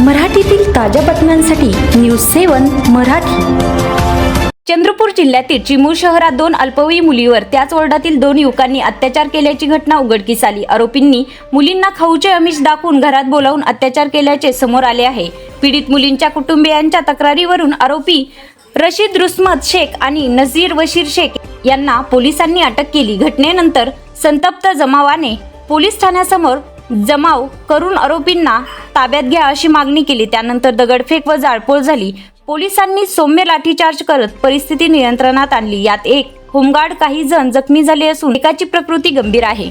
मराठीतील ताज्या बातम्यांसाठी न्यूज सेवन मराठी. चंद्रपूर जिल्ह्यातील चिमूर शहरात दोन अल्पवयीन मुलीवर त्याच वॉर्डातील दोन युवकांनी अत्याचार केल्याची घटना उघडकीस आली. आरोपींनी मुलींना खाऊचे अमिष दाखवून घरात बोलावून अत्याचार केल्याचे समोर आले आहे. पीडित मुलींच्या कुटुंबियांच्या तक्रारीवरून आरोपी रशीद रुस्मत शेख आणि नझीर वशीर शेख यांना पोलिसांनी अटक केली. घटनेनंतर संतप्त जमावाने पोलीस ठाण्यासमोर जमाव करून आरोपींना ताब्यात घ्या अशी मागणी केली. त्यानंतर दगडफेक व जाळपोळ झाली. पोलिसांनी सौम्य लाठीचार्ज करत परिस्थिती नियंत्रणात आणली. यात एक होमगार्ड काही जण जखमी झाले असून एकाची प्रकृती गंभीर आहे.